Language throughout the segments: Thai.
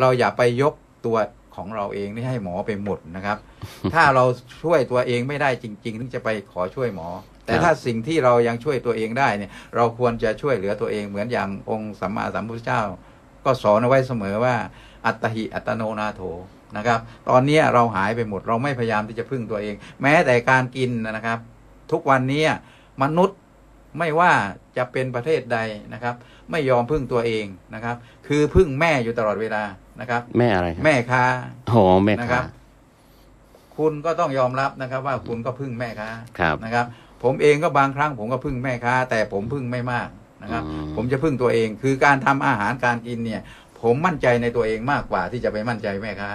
เราอย่าไปยกตัวของเราเองนี่ให้หมอไปหมดนะครับ ถ้าเราช่วยตัวเองไม่ได้จริง ๆ ถึงจะไปขอช่วยหมอ แต่ถ้าสิ่งที่เรายังช่วยตัวเองได้เนี่ย เราควรจะช่วยเหลือตัวเองเหมือนอย่างองค์สัมมาสัมพุทธเจ้า ก็สอนเอาไว้เสมอว่า อัตหิอัตโนนาโถนะครับ ตอนนี้เราหายไปหมด เราไม่พยายามที่จะพึ่งตัวเอง แม้แต่การกินนะครับ ทุกวันนี้มนุษย์ ไม่ว่าจะเป็นประเทศใดนะครับ ไม่ยอมพึ่งตัวเองนะครับ คือพึ่งแม่อยู่ตลอดเวลานะครับ แม่อะไรครับแม่ค้าโอ้แม่นะคค้ารับคุณก็ต้องยอมรับนะครับ ว่าคุณก็พึ่งแม่ค้าครับนะครับ ผมเองก็บางครั้งผมก็พึ่งแม่ค้า แต่ผมพึ่งไม่มากนะครับอืมผมจะพึ่งตัวเอง คือการทำอาหารการกินเนี่ย ผมมั่นใจในตัวเองมากกว่าที่จะไปมั่นใจแม่ค้า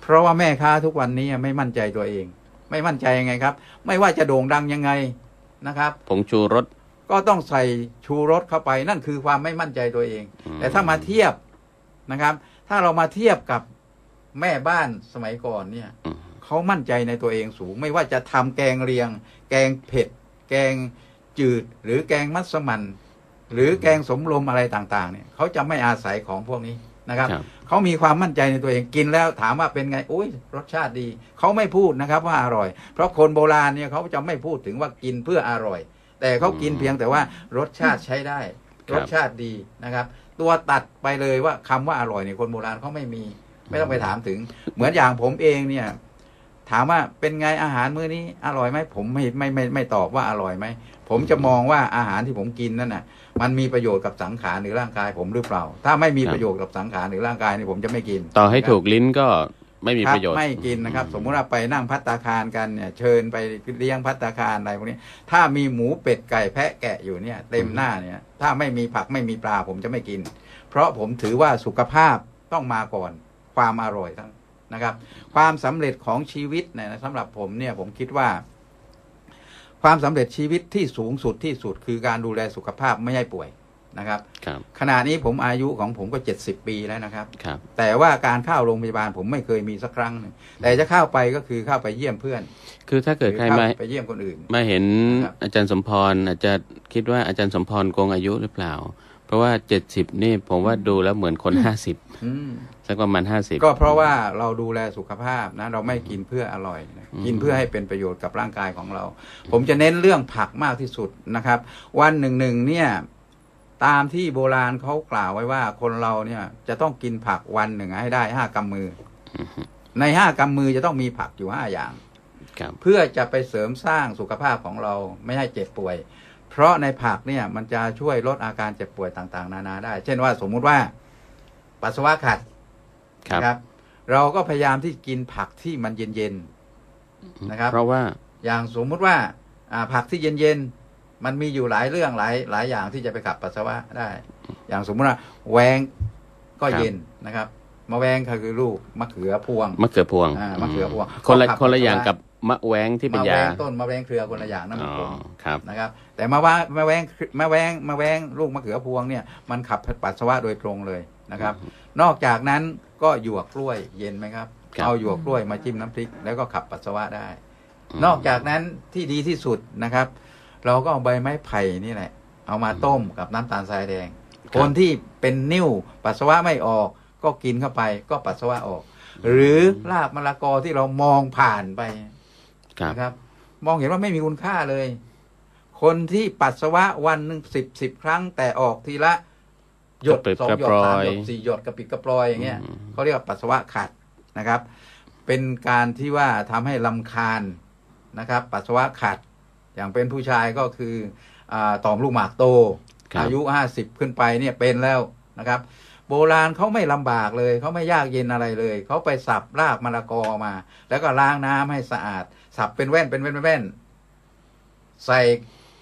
เพราะว่าแม่ค้าทุกวันนี้ไม่มั่นใจตัวเอง ไม่มั่นใจยังไงครับ ไม่ว่าจะโด่งดังยังไงนะครับผงชูรส ก็ต้องใส่ชูรสเข้าไปนั่นคือความไม่มั่นใจตัวเองอืมแต่ถ้ามาเทียบนะครับ ถ้าเรามาเทียบกับแม่บ้านสมัยก่อนเนี่ยอืมเขามั่นใจในตัวเองสูง ไม่ว่าจะทำแกงเรียง แกงเผ็ด แกงจืด หรือแกงมัสมั่นหรือแกงสมลมอะไรต่าง ๆ เนี่ยเขาจะไม่อาศัยของพวกนี้นะครับครับเขามีความมั่นใจในตัวเองกินแล้วถามว่าเป็นไงโอ้ยรสชาติดีเขาไม่พูดนะครับว่าอร่อย เพราะคนโบราณเนี่ยเขาจะไม่พูดถึงว่ากินเพื่ออร่อย แต่เขากินเพียงแต่ว่ารสชาติใช้ได้ครรับสชาติดีนะครับ ตัวตัดไปเลยว่าคำว่าอร่อยเนี่ยคนโบราณเขาไม่มี ไม่ต้องไปถามถึง เหมือนอย่างผมเองเนี่ย ถามว่าเป็นไงอาหารมื้อนี้อร่อยไหมผมไม่ไม่ไม่ไม่ตอบว่าอร่อยไหมผมจะมองว่าอาหารที่ผมกินนั่นน่ะ มันมีประโยชน์กับสังขารหรือร่างกายผมหรือเปล่า ถ้าไม่มีครับประโยชน์กับสังขารหรือร่างกายนี่ผมจะไม่กิน ต่อให้นะครับถูกลิ้นก็ ไม่มีคบประโยชน์ไม่กินนะครับ สมมุติว่าไปนั่งพัตตาคารกันเนี่ยเชิญไปเลี้ยงพัตตาคารอะไรพวกนี้ ถ้ามีหมูเป็ดไก่แพะแกะอยู่เนี่ย เต็มหน้าเนี่ย ถ้าไม่มีผักไม่มีปลาผมจะไม่กิน เพราะผมถือว่าสุขภาพต้องมาก่อนความอร่อยทั้งนะครับ ความสำเร็จของชีวิตเนี่ยนะสำหรับผมเนี่ยผมคิดว่า ความสำเร็จชีวิตที่สูงสุดที่สุดคือการดูแลสุขภาพไม่ให้ป่วย นะครับครับขณะนี้ผมอายุของผมก็เจ็ดสิบปีแล้วนะครับครับ แต่ว่าการเข้าโรงพยาบาลผมไม่เคยมีสักครั้งหนึ่งแต่จะเข้าไปก็คือเข้าไปเยี่ยมเพื่อน คือถ้าเกิดใครหอมาเข้ไปเยี่ยมคนอื่น มาเห็นครับอาจารย์สมพรอาจจะคิดว่าอาจารย์สมพรโกงอายุหรือเปล่า เพราะว่าเจ็ดสิบนี่ผมว่าดูแล้วเหมือนคนห้าสิบอืมสักประมาณห้าสิบก็เพราะว่าเราดูแลสุขภาพนะเราไม่กินเพื่ออร่อยนะอืมกินเพื่อให้เป็นประโยชน์กับร่างกายของเรา ผมจะเน้นเรื่องผักมากที่สุดนะครับ วันหนึ่งหนึ่งเนี่ย ตามที่โบราณเขากล่าวไว้ว่าคนเราเนี่ย จะต้องกินผักวันหนึ่งให้ได้ห้ากำมือ ในห้ากำมือจะต้องมีผักอยู่ห้าอย่างครับเพื่อจะไปเสริมสร้างสุขภาพของเราไม่ให้เจ็บป่วย เพราะในผักเนี่ยมันจะช่วยลดอาการเจ็บป่วยต่างๆ นานาได้ เช่นว่าสมมุติว่า ปัสสาวะขัดครับนะครับเราก็พยายามที่กินผักที่มันเย็นๆนะครับ เพราะว่าอย่างสมมุติว่า อ่าผักที่เย็นๆ มันมีอยู่หลายเรื่องหลายหลายอย่างที่จะไปขับปัสสาวะได้ อย่างสมมุติว่าแวงก็ครับเย็นนะครับมะแวงก็คือลูกมะเขือพวงมะเขือพวงอ่ามะเขือพวง คนละก็ขับคนละอย่างปัสสาวะกับมะแว้งที่เป็นมะแวยางต้นมะแวงเครือคนละอย่างนั่นอ๋มันอผมครับนะครับ แต่มะว่ามะแวงมะแวงมะแวงลูกมะเขือพวงเนี่ยมันขับปัสสาวะโดยตรงเลยนะครับ นอกจากนั้นก็หยวกกล้วยเย็นไหมครับครับเอาหยวกกล้วยมาจิ้มน้ำพริก แล้วก็ขับปัสสาวะได้ นอกจากนั้นที่ดีที่สุดนะครับ เราก็เอาใบไม้ไผ่นี่แหละ เอามาต้มกับน้ำตาลทรายแดง คนที่เป็นนิ่วปัสสาวะไม่ออก ก็กินเข้าไปก็ปัสสาวะออก หรือรากมะละกอที่เรามองผ่านไปครับนะครับ มองเห็นว่าไม่มีคุณค่าเลย คนที่ปัสสาวะวันหนึ่งสิบสิบครั้งแต่ออกทีละหยดกระปิดสองหยกดระปรสามอยหยดสี่หยดกระปิดกระปลอยอย่างเงี้ยอืมเขาเรียกว่าปัสสาวะขัดนะครับ เป็นการที่ว่าทำให้ลำคาญนะครับ ปัสสาวะขัด อย่างเป็นผู้ชายก็คืออาต่อมลูกหมากโตครับอายุห้าสิบขึ้นไปเนี่ยเป็นแล้วนะครับ โบราณเขาไม่ลำบากเลยเขาไม่ยากเย็นอะไรเลย เขาไปสับรากมะละกอมา แล้วก็ล้างน้ำให้สะอาด สับเป็นแว่นเป็นแว่นเป็นแว่น ใส่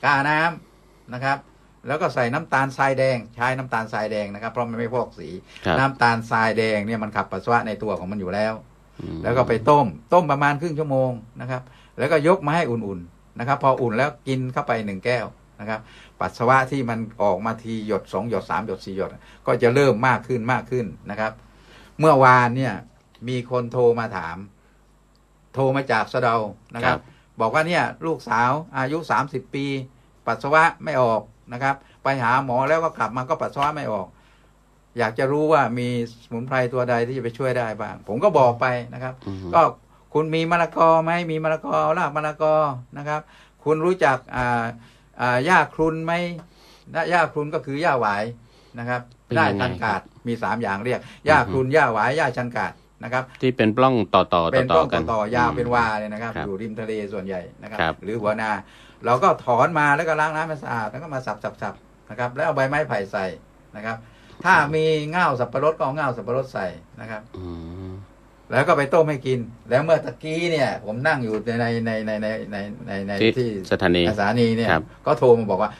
กาน้ำนะครับแล้วก็ใส่น้ำตาลทรายแดง ใช้น้ำตาลทรายแดงนะครับเพราะมันไม่พอกสีครับน้ำตาลทรายแดงเนี่ยมันขับปัสสาวะในตัวของมันอยู่แล้วอืมแล้วก็ไปต้ม ต้มประมาณครึ่งชั่วโมงนะครับ แล้วก็ยกมาให้อุ่นๆ นะครับ พออุ่นแล้วกินเข้าไปหนึ่งแก้วนะครับ ปัสสาวะที่มันออกมาทีหยดสองหยดสามหยดสี่หยด ก็จะเริ่มมากขึ้นมากขึ้นนะครับ เมื่อวานเนี่ยมีคนโทรมาถาม โทรมาจากสะเดานะครับ บอกว่าเนี่ยลูกสาวอายุสามสิบปี ปัสสาวะไม่ออกนะครับ ไปหาหมอแล้วก็กลับมาก็ปัสสาวะไม่ออก อยากจะรู้ว่ามีสมุนไพรตัวใดที่จะไปช่วยได้บ้าง ผมก็บอกไปนะครับอือฮึก็ คุณมีมะละกอไหมมีมะละกอรากมะละกอนะครับ คุณรู้จักอ่าอ่าหญ้าครุนไหมนะหญ้าครุนก็คือหญ้าหวายนะครับเป็นได้ยังไงชันกาดครับมีสามอย่างเรียกหญ้าอือฮึครุนหญ้าหวายหญ้าชันกาดนะครับที่เป็นปล้องต่อต่อเป็นต่อต้นกันต่อยาวเป็นวาเนี่ยนะครับครับ อยู่ริมทะเลส่วนใหญ่นะครับครับ หรือหัวนา เราก็ถอนมาแล้วก็ล้างน้ำให้สะอาดแล้วก็มาสับสับสับนะครับ แล้วเอาใบไม้ไผ่ใส่นะครับ ถ้ามีเง่าสับปะรดก็เอาเง่าสับปะรดใส่นะครับอืม แล้วก็ไปต้มให้กิน แล้วเมื่อตะกี้เนี่ย ผมนั่งอยู่ในในในในในในในที่ที่สถานีสถานีเนี่ยครับก็โทรมาบอกว่า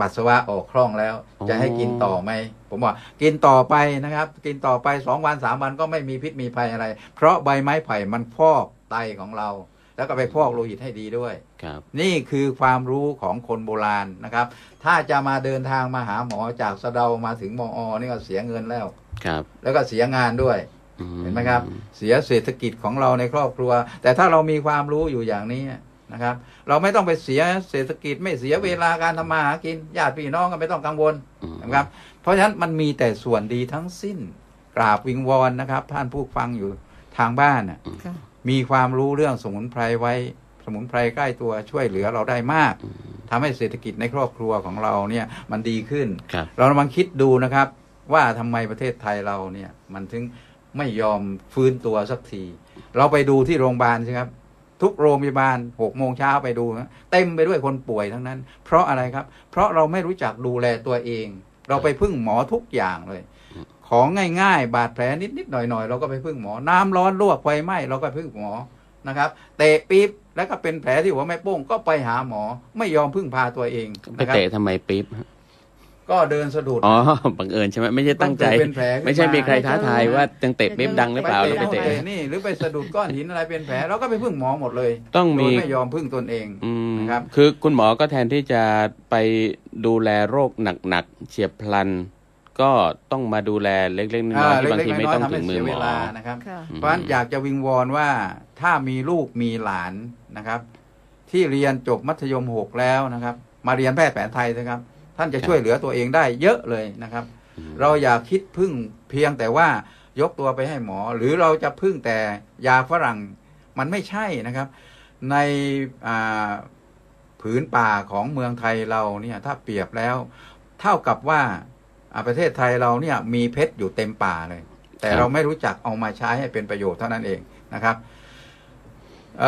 ปัสสาวะออกคล่องแล้วอ๋อจะให้กินต่อไหมผมบอกกินต่อไปนะครับ กินต่อไปสองวันสามวันก็ไม่มีพิษมีภัยอะไร เพราะใบไม้ไผ่มันฟอกไตของเรา แล้วก็ไปฟอกโลหิตให้ดีด้วยครับ นี่คือความรู้ของคนโบราณนะครับ ถ้าจะมาเดินทางมาหาหมอจากสะเดามาถึงมออนี่ก็เสียเงินแล้วครับ แล้วก็เสียงานด้วยอื เห็นไหมครับ เสียเศรษฐกิจของเราในครอบครัว แต่ถ้าเรามีความรู้อยู่อย่างนี้นะครับ เราไม่ต้องไปเสียเศรษฐกิจไม่เสียเวลาการทำมาหากินญาติพี่น้องก็ไม่ต้องกังวลอืมนะครับ เพราะฉะนั้นมันมีแต่ส่วนดีทั้งสิ้นกราบวิงวอนนะครับ ท่านผู้ฟังอยู่ทางบ้านน่ะค่ะมีความรู้เรื่องสมุนไพรไว้ สมุนไพรใกล้ตัวช่วยเหลือเราได้มากทำให้เศรษฐกิจในครอบครัวของเราเนี่ยมันดีขึ้นครับเราลองคิดดูนะครับ ว่าทำไมประเทศไทยเราเนี่ยมันถึง ไม่ยอมฟื้นตัวสักที เราไปดูที่โรงพยาบาลสิครับ ทุกโรงพยาบาลหกโมงเช้าไปดูนะเต็มไปด้วยคนป่วยทั้งนั้น เพราะอะไรครับ เพราะเราไม่รู้จักดูแลตัวเอง เราไปพึ่งหมอทุกอย่างเลย ของง่ายๆ บาดแผลนิดๆหน่อยๆ เราก็ไปพึ่งหมอ น้ำร้อนลวกไฟไหม้เราก็พึ่งหมอนะครับเตะปี๊บแล้วก็เป็นแผลที่หัวแม่โป้งก็ไปหาหมอไม่ยอมพึ่งพาตัวเองไปเตะทำไมปี๊บ ก็เดินสะดุด อ๋อ บังเอิญใช่ไหมไม่ใช่ตั้งใจต้องเป็นแผลขึ้นมาไม่ใช่มีใครท้าทายว่าจังเตะปี๊บดังหรือเปล่าแล้วไปเตะนี่หรือไปสะดุดก้อนหินอะไรเป็นแผลเราก็ไปพึ่งหมอหมดเลย ต้องมีโดยไม่ยอมพึ่งตนเองอืมนะครับ คือคุณหมอก็แทนที่จะไปดูแลโรคหนักๆเฉียบพลัน ก็ต้องมาดูแลเล็กๆน้อยๆที่บางทีไม่ต้องถึงมือหมเวอลานะครับค่ะอืมเพราะฉะนั้นอยากจะวิงวอนว่าถ้ามีลูกมีหลานนะครับ ที่เรียนจบมัธยมหกแล้วนะครับ มาเรียนแพทย์แผนไทยนะครับ ท่านจะช่วยเหลือตัวเองได้เยอะเลยนะครับอืมเราอย่าคิดพึ่งเพียงแต่ว่ายกตัวไปให้หมอ หรือเราจะพึ่งแต่ยาฝรั่งมันไม่ใช่นะครับ ในอ่าผืนป่าของเมืองไทยเราเนี่ยถ้าเปรียบแล้ว เท่ากับว่าอ่าประเทศไทยเราเนี่ยมีเพชรอยู่เต็มป่าเลย แต่เราไม่รู้จักเอามาใช้ให้เป็นประโยชน์เท่านั้นเองนะครับเ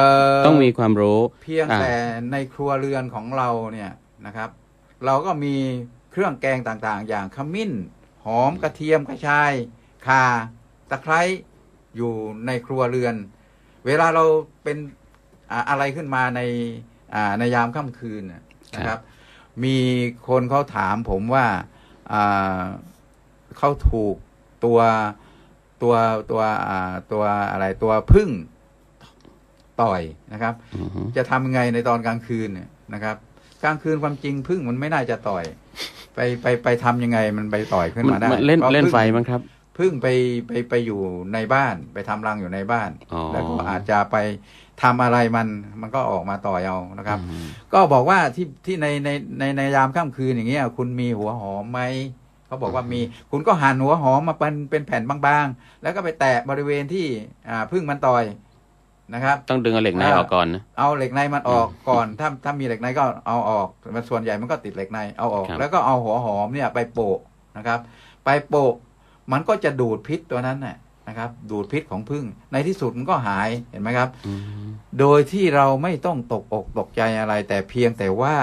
ต้องมีความรู้เพียงอ่าแต่ในครัวเรือนของเราเนี่ยนะครับ เราก็มีเครื่องแกงต่างๆ อย่างขมิ้น หอมกระเทียมกระชายข่าตะไคร้อยู่ในครัวเรือน เวลาเราเป็นอ่าอะไรขึ้นมาในอ่าในยามค่ำคืนน่ะนะครับ มีคนเขาถามผมว่าอ่าเขาถูกตัวตัวตัวอ่าตัวอะไรตัวพึ่งต่อยนะครับอือฮึจะทำยังไงในตอนกลางคืนเนี่ยนะครับ กลางคืนความจริงพึ่งมันไม่น่าจะต่อย ไปไปไปทำยังไงมันไปต่อยขึ้นมันมาได้มันเล่นพราะเล่นพึ่งไฟมั้งครับพึ่งไปไปไปอยู่ในบ้านไปทำรังอยู่ในบ้านอ๋อแล้วก็อาจจะไปทำอะไรมันมันก็ออกมาต่อยเอานะครับอืมก็บอกว่าที่ที่ในในในในยามค่ำคืนอย่างเงี้ยคุณมีหัวหอมไหมเขาบอกว่ามีคุณก็หั่นหัวหอมมาเป็นเป็นแผ่นบางๆ แล้วก็ไปแตะบริเวณที่อ่าพึ่งมันต่อย นะครับ ต้องดึงเอาเหล็กในออกก่อนนะเอาเหล็กในมันออกก่อน ถ้าถ้ามีเหล็กในก็เอาออกมันส่วนใหญ่มันก็ติดเหล็กในเอาออกครับแล้วก็เอาหัวหอมเนี่ยไปโปะนะครับ ไปโปะมันก็จะดูดพิษตัวนั้นน่ะนะครับ ดูดพิษของพึ่งในที่สุดมันก็หายเห็นไหมครับอืมโดยที่เราไม่ต้องตกอกตกใจอะไร แต่เพียงแต่ว่า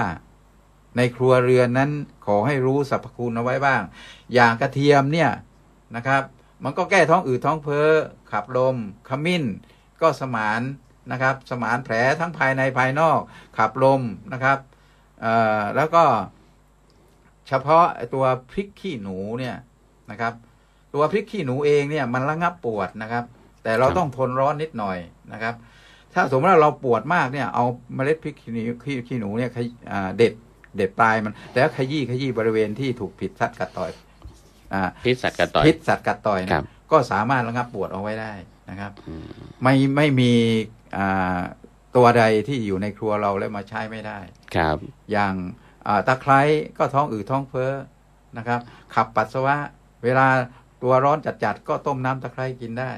ในครัวเรือนนั้นขอให้รู้สรรพคุณเอาไว้บ้าง อย่างกระเทียมเนี่ยนะครับ มันก็แก้ท้องอืดท้องเพ้อขับลมขมิ้น ก็สมานนะครับสมานแผลทั้งภายในภายนอกขับลมนะครับเอ่อแล้วก็เฉพาะไอ้ตัวพริกขี้หนูเนี่ยนะครับ ตัวพริกขี้หนูเองเนี่ยมันระงับปวดนะครับ แต่เราครับต้องทนร้อนนิดหน่อยนะครับ ถ้าสมมติว่าเราปวดมากเนี่ยเอาเมล็ดพริกขี้หนูขี้ขี้หนูเนี่ยขยอ่าเด็ดเด็ดปลายมัน แล้วขยี้ขยี้บริเวณที่ถูกผิดสัตว์กัดต่อยอ่าพิษสัตว์กัดต่อยพิษสัตว์กัดต่อยครันะบก็สามารถระงับปวดเอาไว้ได้นะครับอืมไม่ไม่มีอ่าตัวใดที่อยู่ในครัวเราแล้วมาใช้ไม่ได้ ครับ อย่างอ่าตะไคร้ก็ท้องอืดท้องเฟ้อนะครับ ขับปัสสาวะ เวลาตัวร้อนจัดๆก็ต้มน้ำตะไคร้กินได้